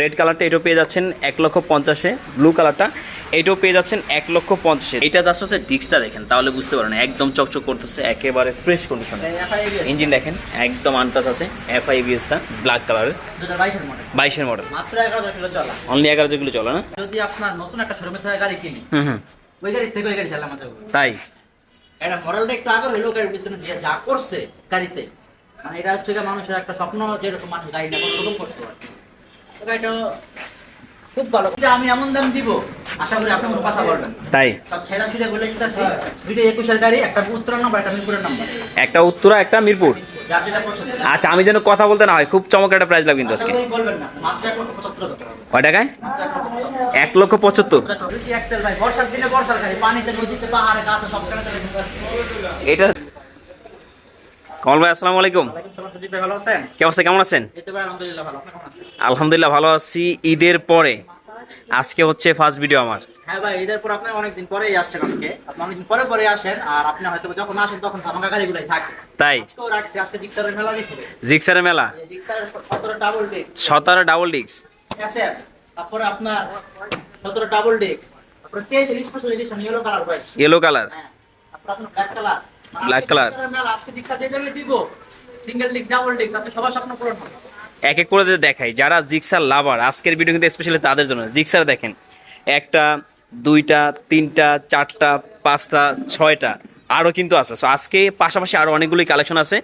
Red কালারটা এটাও পেয়ে যাচ্ছেন এক লক্ষ পঞ্চাশে ব্লু কালারটা এটাও পেয়ে যাচ্ছেন এক লক্ষ পঞ্চাশে। এটা জাস্ট হচ্ছে ডিস্কটা দেখেন তাহলে বুঝতে পারেন একদম চকচক করতেছে একেবারে ফ্রেশ কন্ডিশনে ইঞ্জিন দেখেন একদম আনটাচ আছে এফ আই বিএসটা ব্ল্যাক কালারের বাইশের মডেল মাত্র এগারো কিলো চলা। অনলি এগারো যেগুলো চলে না? যদি আপনার নতুন একটা শোরুমে থেকে গাড়ি কিনি হুম ওই থেকে ওই গাড়ি চালাম তাই? এটা মডেলটা একটু আগে গাড়ির পিছনে যে যা করছে গাড়িতে মানে এটা হচ্ছে মানুষের একটা স্বপ্ন যেরকম মানুষ গাড়ি ওরকম করছে। খুব ভালো। এটা আমি এমন দাম দিব আশা করি আপনি কোনো কথা বলবেন তাই? সব ছেড়া ছুড়ে বলে যেতেছি দুইটা একুশের গাড়ি একটা উত্তর নাম্বার একটা মিরপুরের নাম্বার। একটা উত্তরা একটা মিরপুর? যার যেটা পছন্দ। আচ্ছা আমি যেন কথা বলতে না হয় খুব চমকের একটা প্রাইস লাগবে কিন্তু আজকে। বলবেন না। মাত্র এক লক্ষ পঁচাত্তর হাজার টাকা। কয় টাকায়? এক লক্ষ এটা কমল ভাই আসসালামু আলাইকুম। কি অবস্থা? কেমন আছেন? আলহামদুলিল্লাহ ভালো। আছি। ঈদের পরে আজকে হচ্ছে ফার্স্ট ভিডিও আমার। হ্যাঁ ভাই ঈদের পর আপনি অনেকদিন পরেই আসছেন আজকে। আপনি অনেকদিন পরে পরে আসেন আর আপনি হয়তো যখন আসেন তখন ধামাকা গাড়িগুলাই থাকে। তাই? আজকেও রাখছি আজকে জিক্সারের মেলা গেছে জিক্সারের মেলা? জিক্সারের সতেরো ডাবল ডিস্ক সতেরো ডাবল ডিক্স আছে? তারপরে আপনার সতেরো ডাবল ডিস্ক তারপরে তেইশ স্পেশাল এডিশন ইয়েলো কালার ভাই। ইয়েলো কালার হ্যাঁ। তারপর আপনার ব্ল্যাক কালার পূরণ হবে এক এক করে দেখাই যারা জিক্সার লাভার আজকের ভিডিও কিন্তু স্পেশালি তাদের জন্য। জিক্সার দেখেন একটা দুইটা তিনটা চারটা পাঁচটা ছয়টা আরও কিন্তু আছে। সো আজকে পাশাপাশি আরও অনেকগুলি কালেকশন আছে।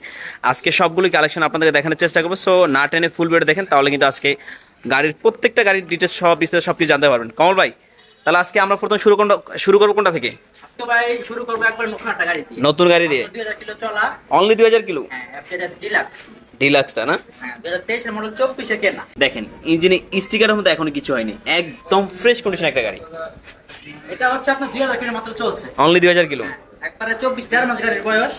আজকে সবগুলি কালেকশন আপনাদেরকে দেখানোর চেষ্টা করব। সো না টেনে ফুল ভিডিও দেখেন তাহলে কিন্তু আজকে গাড়ির প্রত্যেকটা গাড়ির ডিটেলস সব বিস্তারিত সব কিছু জানতে পারবেন। কমল ভাই তাহলে আজকে আমরা প্রথম শুরু কোনটা শুরু করব কোনটা থেকে? আজকে ভাই শুরু করব একবার নতুন একটা গাড়ি দিয়ে। নতুন গাড়ি দিয়ে? দুই হাজার কিলো চলা। Only kilo? হ্যাঁ এফজেডএস ডিলাক্স ডিলাক্সটা না? হ্যাঁ মডেল চব্বিশে কেনা। দেখেন ইঞ্জিনে স্টিকারের মধ্যে এখনও কিছু হয়নি। একদম ফ্রেশ কন্ডিশন একটা গাড়ি। এটা হচ্ছে আপনার দুই হাজার কিলো মাত্র চলছে। অনলি দুই হাজার কিলো? একবারে চব্বিশ দেড় মাস গাড়ির বয়স।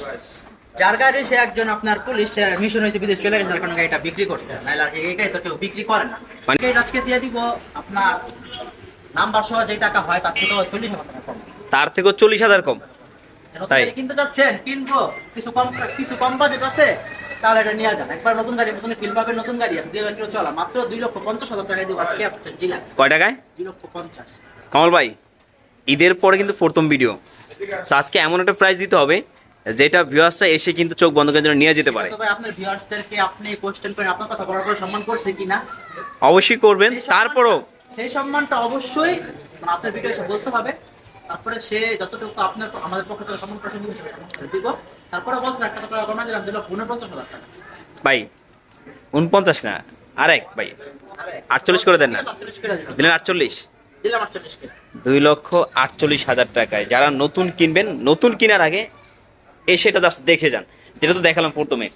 যার গাড়ি সে একজন আপনার পুলিশ মিশন হয়েছে বিদেশ চলে গেছে যার কারণে গাড়িটা বিক্রি করছে। নাইলে আর এই গাড়ি তো কেউ বিক্রি করে না। মানে- গাড়ি আজকে দিয়ে দিব আপনার নাম্বার সহ যে টাকা হয় তার থেকে চল্লিশ হাজার টাকা কম। তার থেকেও চল্লিশ হাজার কম। তাই? কিনতে যাচ্ছেন কিনবো। কিছু কম কিছু কম বাজেট আছে তাহলে এটা নিয়ে যান। একবার নতুন গাড়ি পেছনে ফিল পাবে নতুন গাড়ি আছে। দুই হাজার কিলো চলা মাত্র দুই লক্ষ পঞ্চাশ হাজার টাকা দিব আজকে ডিলাক্স কয় টাকায়? দুই লক্ষ পঞ্চাশ। কমল ভাই ঈদের পরে কিন্তু প্রথম ভিডিও সো আজকে এমন একটা প্রাইস দিতে হবে যেটা ভিউয়ার্সরা এসে কিন্তু চোখ বন্ধ করার জন্য নিয়ে যেতে পারে। তবে আপনার ভিউয়ার্সদেরকে আপনি কোশ্চেন করেন আপনার কথা বড় করে সম্মান করছে কিনা? অবশ্যই করবেন। তারপরও সেই সম্মানটা অবশ্যই আপনার ভিডিও এসে বলতে হবে। তারপরে সে যতটুকু আপনার আমাদের পক্ষ থেকে সম্মান প্রশ্ন দিব। তারপরে বলছেন একটা টাকা কমা দিলাম দিল উনপঞ্চাশ হাজার টাকা। ভাই উনপঞ্চাশ না আরেক ভাই আটচল্লিশ করে দেন না। দিলেন আটচল্লিশ? দুই লক্ষ আটচল্লিশ হাজার টাকায়। যারা নতুন কিনবেন নতুন কেনার আগে এসে এটা জাস্ট দেখে যান। যেটা তো দেখালাম প্রথমে।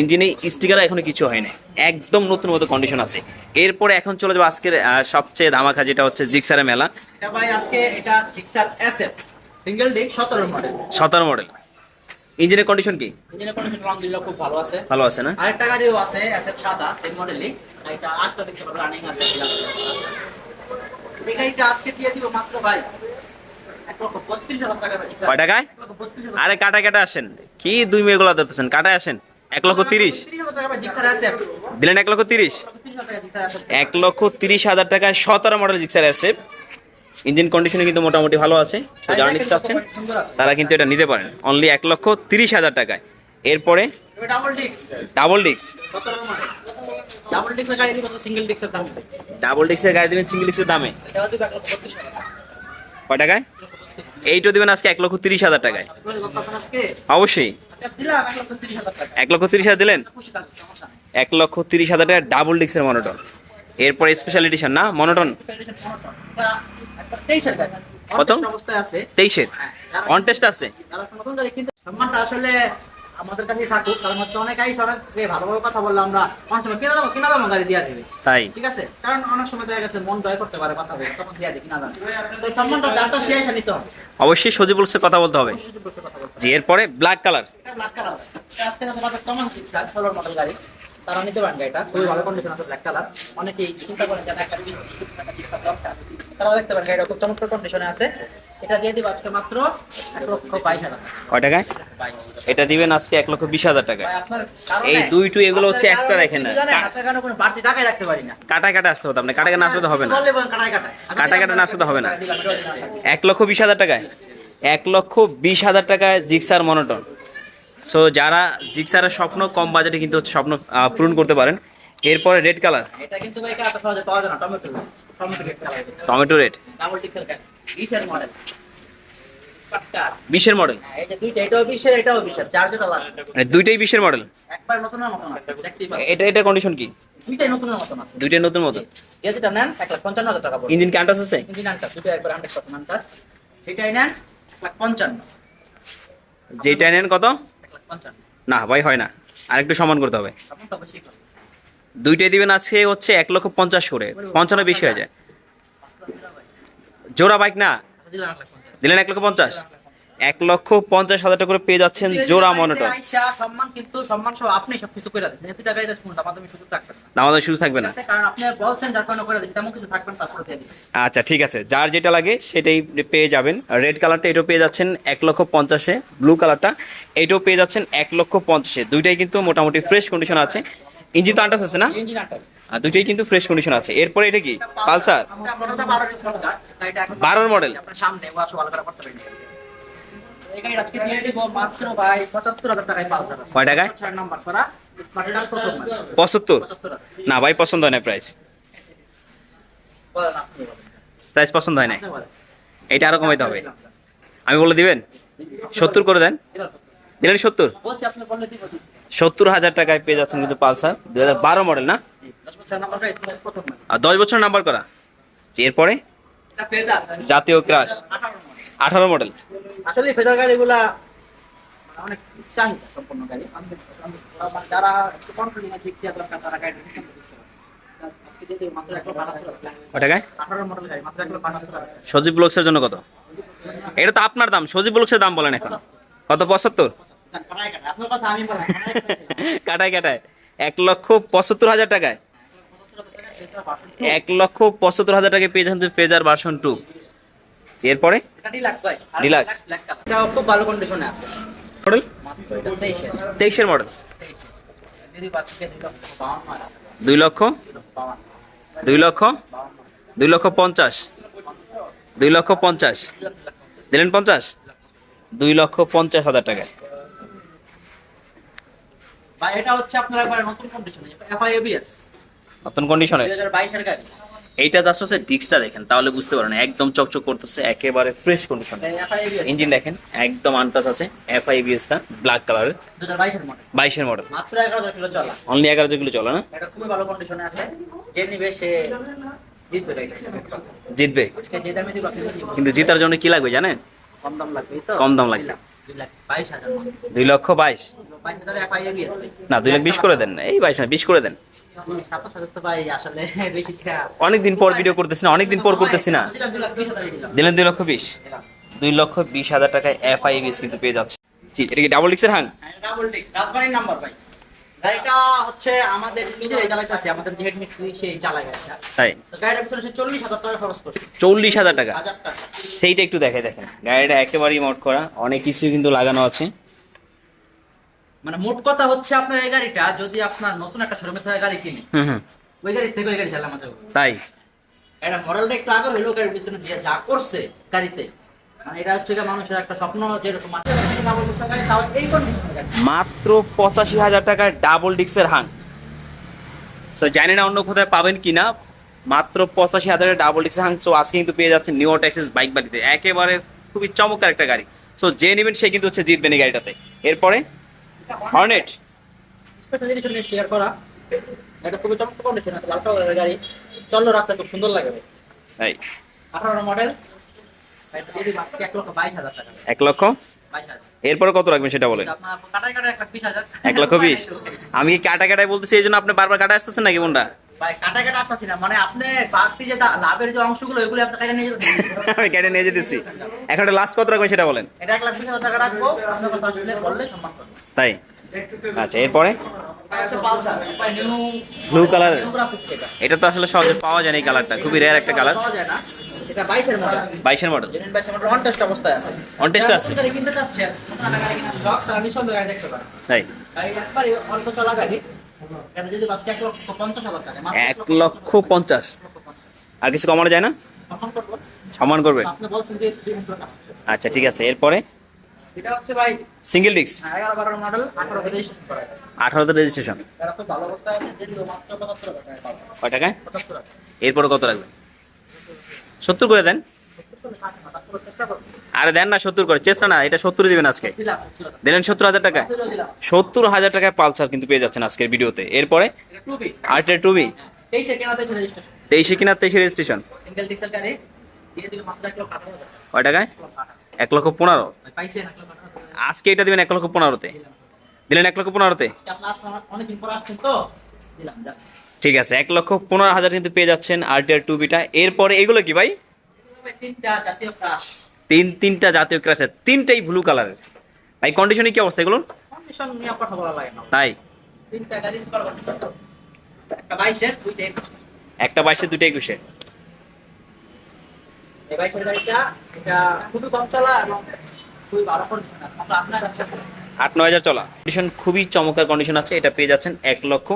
ইঞ্জিনে স্টিকার এখনও কিছু হয়নি। একদম নতুন মতো কন্ডিশন আছে। এরপরে এখন চলে যাব আজকের সবচেয়ে ধামাকা যেটা হচ্ছে জিক্সারের মেলা। এটা ভাই আজকে এটা জিক্সার এসএফ সিঙ্গেল ডিক সতেরো মডেল মডেল ইঞ্জিনের কন্ডিশন কি? ইঞ্জিনের কন্ডিশন আলহামদুলিল্লাহ খুব ভালো আছে। ভালো আছে না? আরেকটা গাড়িও আছে এসএফ সাদা সেম মডেলই এটা আটটা দেখতে পারব রানিং আছে। এই গাড়িটা আজকে দিয়ে দিব মাত্র ভাই এক লক্ষ বত্রিশ হাজার টাকা ভাই কয় টাকায়? এক লক্ষ বত্রিশ হাজার আরে কাটা কাটা আসেন। কি দুই মেয়েগুলো ধরতেছেন? কাটায় আসেন। এক লক্ষ তিরিশ। দিলেন এক লক্ষ তিরিশ। এক লক্ষ তিরিশ হাজার টাকায় সতেরো মডেল জিক্সার আছে ইঞ্জিন কন্ডিশনে কিন্তু মোটামুটি ভালো আছে। যারা নিতে চাচ্ছেন, তারা কিন্তু এটা নিতে পারেন। অনলি এক লক্ষ তিরিশ হাজার টাকায়। এরপরে ডাবল ডিক্স ডাবল ডিক্সের গাড়ি দেবেন সিঙ্গেল ডিক্সের দামে। কয় টাকায়? এইটা দেবেন আজকে এক লক্ষ তিরিশ হাজার টাকায়। অবশ্যই। এক লক্ষ তিরিশ হাজার দিলেন? এক লক্ষ তিরিশ হাজার টাকা ডাবল ডিক্সের মনোটন এরপরে স্পেশাল এডিশন না? মনোটন Federation Monoton, এটা একটা 23 এর গাড়ি। কত? অবস্থায় আছে। তেইশের? হ্যাঁ, অন টেস্ট আছে? আসলে আমাদের কাছেই থাকুক কারণ হচ্ছে অনেক আইস অনেক ভালোভাবে কথা বললে আমরা অনেক সময় কিনা দাম কিনা দাম গাড়ি দিয়ে দেবে। তাই। ঠিক আছে? কারণ অনেক সময় দেখা গেছে মন জয় করতে পারে কথা বলে তখন দিয়ে দিই কিনা দাম তো সম্মানটা যারটা সে এসে নিতে হবে। অবশ্যই সজিবুল সে কথা বলতে হবে। জি এরপরে ব্ল্যাক কালার ব্ল্যাক কালার আজকে তোমাদের কমন কম আছে, স্যার, 16 মডেল গাড়ি। তারা নিতে পারেন গাড়িটা। খুবই ভালো কন্ডিশন আছে ব্ল্যাক কালার অনেকেই চিন্তা করেন টাকা দরকার। তারা দেখতে পারেন গাড়িটা খুব চমৎকার কন্ডিশনে আছে। এটা দিয়ে দিব আজকে মাত্র এক লক্ষ বাইশ হাজার টাকা। কয় টাকায় এটা দিবেন আজকে এক লক্ষ বিশ হাজার কারণে- এই দুই টু এগুলো হচ্ছে extra রাখেন না। বাড়তি রাখতে পারি কাটায় কাটা আসতে হতো আপনার কাটায় না আসলে তো হবে না। কাটায় না আসলে হবে না। এক লক্ষ বিশ হাজার টাকায়। এক লক্ষ বিশ হাজার টাকায় জিক্সার মনোটন। সো যারা জিক্সারের স্বপ্ন কম বাজেটে কিন্তু স্বপ্ন পূরণ করতে পারেন। এরপরে রেড কালার। এটা কিন্তু ভাই এত সহজে পাওয়া যায় না tomato tomato red colour tomato red. Double model. বিশের মডেল। এই দুইটা এটাও বিশের এটাও বিশের চার যেটা মানে দুইটাই বিশের মডেল। মতন পাচ্ছেন। এটা কন্ডিশন কি? দুইটাই মতন আছে। দুইটাই নতুন মতো যে যেটা নেন এক লাখ পঞ্চান্ন হাজার টাকা পড়বে। ইঞ্জিন কান্টাস আছে ইঞ্জিন দুটো একবার হান্ড্রেড পার্সেন্ট আনটা সেটাই নেন এক লাখ পঞ্চান্ন। যেটা নেন কত? না ভাই হয় না। আরেকটু সমান করতে হবে। দুইটাই দিবেন আজকে হচ্ছে এক লক্ষ পঞ্চাশ করে। পঞ্চান্ন বেশি হয়ে যায়। জোড়া বাইক না। আচ্ছা, দিলেন এক লক্ষ পঞ্চাশ। এক লক্ষ পঞ্চাশ হাজার টাকা করে পেয়ে যাচ্ছেন জোড়া আইসা সম্মান কিন্তু সম্মান সহ আপনি সবকিছু করে দিচ্ছেন এতে আমাদের সুযোগ রাখবেন না। আমাদের শুরু থাকবে না। কারণ আপনি বলছেন যার কারণে করে দিচ্ছি তেমন কিছু থাকবেন তারপরে দিয়ে আচ্ছা ঠিক আছে। যার যেটা লাগে সেটাই পেয়ে যাবেন। রেড কালারটা এটাও পেয়ে যাচ্ছেন এক লক্ষ পঞ্চাশে। ব্লু কালারটা এটাও পেয়ে যাচ্ছেন এক লক্ষ পঞ্চাশে। দুইটাই কিন্তু মোটামুটি ফ্রেশ কন্ডিশন আছে। ইঞ্জিন তো আন্টাস আছে না? আর দুইটাই কিন্তু ফ্রেশ কন্ডিশন আছে। এরপরে এটা কি? পালসার। আমরা মডেলটা 12 এর মডেল এই গাড়ি আজকে দিয়ে দিব মাত্র ভাই 75000 টাকায় পালসার কয় টাকায়? ছয় নাম্বার করা। পঁচাত্তর? না ভাই পছন্দ হয় না প্রাইস প্রাইস পছন্দ হয় না এটা আরও কমাইতে হবে। আমি বলে দিবেন? সত্তর করে দেন। দিলেন সত্তর। সত্তর হাজার টাকায় পেয়ে যাচ্ছেন কিন্তু পালসার। দু হাজার বারো মডেল না? আর দশ বছর নাম্বার করা। এরপরে? জাতীয় ক্রাশ 18 মডেল আঠারো মডেল আসলে ফেজার গাড়িগুলা অনেক চাহিদা সম্পন্ন গাড়ি। মানে যারা একটু দিক দিয়ে দরকার তারা গাড়ি। সজীব ব্লকসের জন্য কত? এটা তো আপনার দাম সজীব ব্লকসের দাম বলেন এখন। কত পঁচাত্তর? কাটায় কাটায়। এক লক্ষ পঁচাত্তর হাজার টাকায়। এক লক্ষ পঁচাত্তর হাজার টাকায় পেয়ে যাচ্ছেন ফেজার ভার্সন টু এরপরে? খুব ভালো কন্ডিশনে আছে। মডেল তেইশের। মডেল দুই লক্ষ দুই লক্ষ? দুই লক্ষ? পঞ্চাশ। দুই লক্ষ পঞ্চাশ। দিলেন পঞ্চাশ? দুই লক্ষ পঞ্চাশ হাজার ভাই এটা হচ্ছে আপনার নতুন কন্ডিশনে নতুন বাইশের গাড়ি। এইটা জাস্ট হচ্ছে ডিস্কটা দেখেন তাহলে বুঝতে পারেন একদম চকচক করতেছে একেবারে ফ্রেশ কন্ডিশন ইঞ্জিন দেখেন একদম আনটাস আছে এফআইবিএস টা ব্ল্যাক কালারের বাইশের মডেল মাত্র এগারো কিলো চলা। অনলি এগারো যেগুলো চলে না? এটা খুবই ভালো কন্ডিশনে আছে। যে নিবে সে জিতবে কিন্তু জিতার জন্য কি লাগবে জানেন? কম দাম লাগবে তো? কম দাম লাগবে। দুই লক্ষ বাইশ। না দুই লাখ বিশ করে দেন এই বাইশ না বিশ করে দেন। অনেকদিন পর ভিডিও করতেছি না অনেকদিন পর করতেছি না। দিলেন দুই লক্ষ বিশ দুই লক্ষ বিশ। হাজার টাকায় এফআইবিএস কিন্তু পেয়ে যাচ্ছে। জি এটা কি ডাবল ডিক্সের হাং? ডাবল ডিস্ক রাজবাড়ির নাম্বার ভাই। গাড়িটা হচ্ছে আমাদের নিজেরাই চালাইতেছে আমাদের যে হেড মিস্ত্রি সেই চালায় গাড়িটা। তাই? তো গাড়িটার পিছনে সে চল্লিশ হাজার টাকা খরচ করছে। চল্লিশ হাজার টাকা? সেইটা একটু দেখে দেখেন। গাড়িটা একেবারেই মোট করা অনেক কিছু কিন্তু লাগানো আছে। মানে মোট কথা হচ্ছে আপনার এই গাড়িটা যদি আপনার নতুন একটা শোরুমে থেকে গাড়ি কিনে ওই গাড়ি থেকে ওই গাড়ি যাবে তাই? এটা মডেলটা একটু আগে হইলেও গাড়ির পিছনে দিয়ে যা করছে গাড়িতে মানে মাত্র পঁচাশি হাজার টাকায় ডাবল ডিক্সের হাং সো জানি না অন্য কোথায় পাবেন কিনা মাত্র পঁচাশি হাজারের ডাবল ডিক্সের হাং সো আজকে কিন্তু পেয়ে যাচ্ছেন নিউ ট্যাক্সিস বাইক বাড়িতে। একেবারে খুবই চমৎকার একটা গাড়ি। সো যে নেবেন সে কিন্তু হচ্ছে জিতবেন এই গাড়িটাতে। এরপরে হর্নেট স্পেশাল এডিশন করা। এটা খুবই চমৎকার কন্ডিশন আছে লাল কালারের গাড়ি। চলল রাস্তা খুব সুন্দর লাগবে ভাই। তাই আঠারো মডেল এক লক্ষ এরপরে কত রাখবেন সেটা বলেন। এক লক্ষ বিশ। আমি কাটা কাটায় বলতেছি এই জন্য আপনি বারবার কাটা আসতেছেন নাকি কোনটা? এখন লাস্ট কত রাখবেন সেটা বলেন? এটা তাই? আচ্ছা এরপরে? তো আসলে সহজে পাওয়া যায় না এই কালারটা খুবই রেয়ার একটা কালার পাওয়া যায় না এটা 22 এর মডেল বাইশের মডেল জেনুইন 22 এর মডেল অন টেস্ট অবস্থায় আছে? কিনতে চাচ্ছেন তাই। অল্প চলা গাড়ি। এক লক্ষ পঞ্চাশ আর কিছু কমানো যায় না? সম্মান করবে? টাকা আচ্ছা ঠিক আছে এরপরে? সিঙ্গেল ডিস্ক রেজিস্ট্রেশন করা আঠারোতে রেজিস্ট্রেশন কয় টাকায়? এরপরে কত লাগবে? সত্তর করে দেন। আরে দেন না, সত্তর করে। চেষ্টা না, এটা সত্তর দিবেন আজকে। দিলেন সত্তর হাজার টাকায় সত্তর হাজার টাকায় পালসার কিন্তু পেয়ে যাচ্ছেন আজকের ভিডিওতে। এরপরে টুবি আর্টের টুবি। তেইশে কিনা তেইশে রেজিস্ট্রেশন টাকা। কয় টাকায়? এক লক্ষ পনেরো। টাকা। আজকে এটা দিবেন এক লক্ষ পনেরোতে। দিলেন এক লক্ষ পনেরোতে। ঠিক আছে, এক লক্ষ পনেরো হাজার কিন্তু পেয়ে যাচ্ছেন আরটিআর টু বিটা এরপরে এগুলো কি ভাই? তিনটা জাতীয় তিন তিনটা জাতীয় ক্রাশের তিনটাই ব্লু কালারের ভাই কন্ডিশনে কি অবস্থা এগুলো কন্ডিশন নিয়ে কথা বলা লাগে না। তাই? একটা বাইশের দুইটা একুশ একটা বাইশে দুইটা একুশে এই বাইশের গাড়িটা এটা খুবই কম চলা এবং খুবই ভালো কন্ডিশন আছে। মাত্র আপনার কাছে আট নয় হাজার চলা। কন্ডিশন খুবই চমৎকার কন্ডিশন আছে এটা পেয়ে যাচ্ছেন এক লক্ষ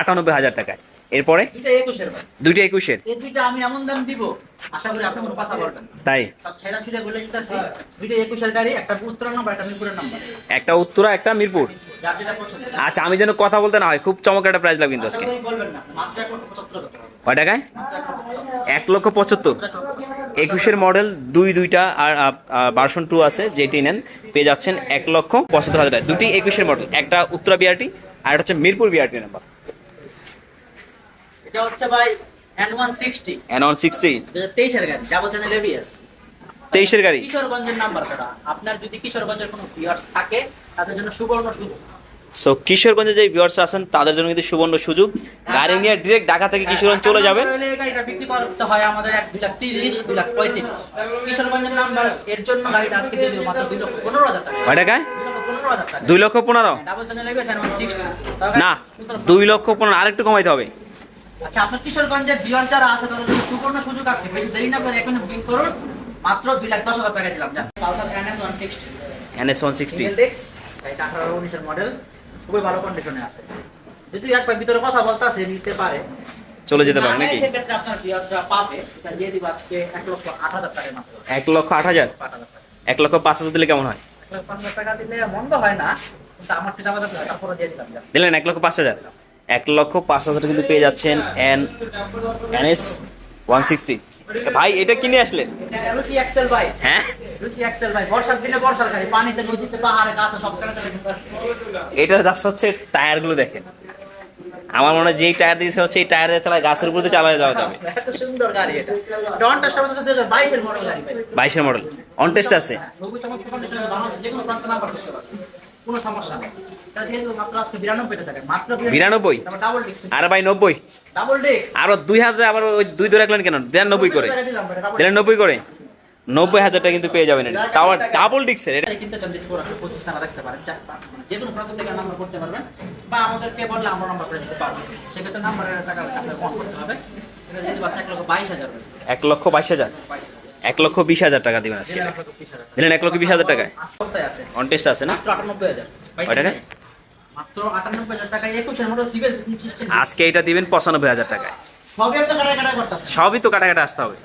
আটানব্বই হাজার টাকায়। এরপরে? দুইটা একুশের দুইটা আমি এমন দাম দিব আশা করি আপনি কোনো কথা বলবেন তাই? সব ছেড়া ছুড়ে বলে যেতেছি দুইটা একুশের গাড়ি একটা উত্তর নাম্বার একটা মিরপুরের নাম্বার। একটা উত্তরা একটা মিরপুর? আচ্ছা আমি যেন কথা বলতে না হয় খুব চমক একটা প্রাইস লাগবে কিন্তু আজকে। কয় টাকায় এক লক্ষ পঁচাত্তর। এক লক্ষ। একুশের মডেল দুই দুইটা আর ভার্সন টু আছে যেটি নেন পেয়ে যাচ্ছেন এক লক্ষ পঁচাত্তর হাজার টাকা দুটি একুশের মডেল একটা উত্তরা বিআরটি আর একটা হচ্ছে মিরপুর বিআরটি নাম্বার এটা হচ্ছে ভাই N one sixty N one sixty তেইশের গাড়ি ডাবল চ্যানেল এবিএস তেইশের গাড়ি। কিশোরগঞ্জের নাম্বার আপনার যদি কিশোরগঞ্জের কোনো ভিউয়ার্স থাকে তাদের জন্য সুবর্ণ সুযোগ। সো কিশোরগঞ্জে যে ভিউয়ার্স আছেন তাদের জন্য কিন্তু সুবর্ণ সুযোগ। গাড়ি নিয়ে ডিরেক্ট ঢাকা থেকে কিশোরগঞ্জ চলে যাবেন। গাড়িটা বিক্রি করতে হয় আমাদের এক দুই লাখ তিরিশ দুই লাখ পঁয়ত্রিশ। কিশোরগঞ্জের নাম্বার এর জন্য গাড়িটা আজকে দিয়ে দেবো মাত্র দুই লক্ষ পনেরো হাজার টাকা। কয়? টাকায় দুই লক্ষ পনেরো? সিক্সটি না দুই লক্ষ পনেরো আরেকটু কমাইতে হবে। আচ্ছা আপনার কিশোরগঞ্জের ভিউয়ার যারা আছে তাদের জন্য সুবর্ণ সুযোগ আছে। বেশি দেরি না করে এখন বুকিং করুন। মাত্র দুই লাখ দশ হাজার টাকা দিলাম Pulsar NS one sixty NS one sixty single এটা আঠারো উনিশের মডেল খুবই ভালো কন্ডিশনে আছে। যদি একবার ভিতরে কথা বলতে আছে নিতে পারে। চলে যেতে পারে নাকি? সেক্ষেত্রে আপনার ভিউয়ার্সরা পাবে। এটা দিয়ে দিব আজকে এক লক্ষ আট হাজার টাকায় মাত্র। এক লক্ষ আট হাজার? টাকা এক লক্ষ পাঁচ হাজার দিলে কেমন হয়? এক লক্ষ পাঁচ হাজার টাকা দিলে মন্দ হয় না কিন্তু আমার তারপরে দিয়ে দিলাম দিলেন এক লক্ষ পাঁচ হাজার? এক লক্ষ পাঁচ হাজার কিন্তু পেয়ে যাচ্ছেন এন এনএস ওয়ান সিক্সটি ভাই এটা কিনে আসলেন এটা হ্যাঁ এটার দাস হচ্ছে টায়ারগুলো দেখেন আমার মনে হয় যেই টায়ার দিয়েছে হচ্ছে এই টায়ারে চালায় গাছের উপরে চালায় যাওয়া যাবে সুন্দর গাড়ি এটা ডনটা বাইশের মডেল গাড়ি মডেল অন টেস্ট আছে কোনো সমস্যা নেই আর ভাই নব্বই? আরও দুই হাজার আবার ওই দুই ধরে রাখলেন কেন? দেন নব্বই করে। দিলেন নব্বই করে নব্বই কিন্তু পেয়ে যাবেন এটা। টাওয়ার ডাবল ডিক্সের এটা কিনতে চান ডিসকোর আছে পঁচিশ টাকা পারেন মানে যে কোনো প্রান্ত থেকে নাম্বার করতে পারবেন। বা আমাদেরকে বললে আমরা নাম্বার করে দিতে পারব। সেক্ষেত্রে নাম্বারের টাকা আপনাকে কম করতে হবে। এটা যদি বাস এক লক্ষ বাইশ হাজার এক লক্ষ বাইশ হাজার? এক লক্ষ বিশ হাজার টাকা দিবেন আজকে। দিলেন এক লক্ষ বিশ হাজার টাকায়? আছে। অন টেস্ট আছে না? আটানব্বই হাজার। বাইশ আজকে এটা দিবেন পঁচানব্বই হাজার টাকায়। সবই তো কাটা কাটা আসতে হবে।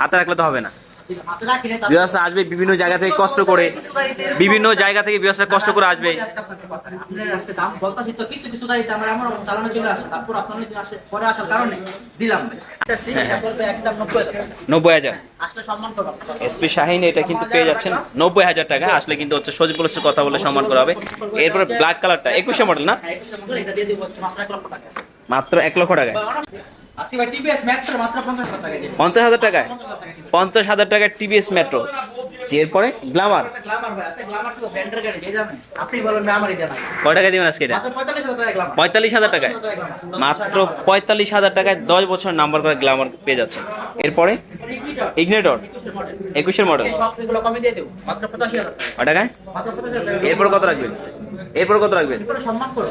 হাতে রাখলে তো হবে না। বিবাসটা আসবে বিভিন্ন জায়গা থেকে কষ্ট করে বিভিন্ন জায়গা থেকে বিবাসটা কষ্ট করে আসবে। কিছু কিছু গাড়িতে আমরা এমন চালানো চলে আসে তারপর আপনার আসে পরে আসার কারণে দিলাম নব্বই হাজার। এসপি শাহিন এটা কিন্তু পেয়ে যাচ্ছেন নব্বই হাজার টাকা। আসলে কিন্তু হচ্ছে সজিব পুলিশের কথা বলে সম্মান করা হবে। এরপরে ব্ল্যাক কালারটা একুশে মডেল না? মাত্র এক লক্ষ টাকা। আজকে ভাই টিভিএস মাত্র পঞ্চাশ হাজার টাকা টাকায়? পঞ্চাশ হাজার টাকায় টিভিএস মেট্রো। এরপরে গ্লামার। দিলাম। গ্ল্যামার ভাই, আচ্ছা, গ্ল্যামার তো ব্র্যান্ডের গাড়ি, যে জানেন। আপনি বলবেন না, আমারই দেনা। কয় টাকা দিবেন আজকে এটা? মাত্র পঁয়তাল্লিশ হাজার টাকা গ্ল্যামার। পঁয়তাল্লিশ হাজার টাকায়। মাত্র পঁয়তাল্লিশ হাজার টাকায় দশ বছর নাম্বার করে গ্লামার পেয়ে যাচ্ছেন। এরপরে? ইগনেটর একুশের মডেল। সবগুলো কমে দিয়ে দেবো। মাত্র পঁচাশি হাজার টাকা টাকায়? মাত্র পঁচাশি হাজার টাকা এরপর কত রাখবেন? এরপর কত রাখবেন সম্মান করো।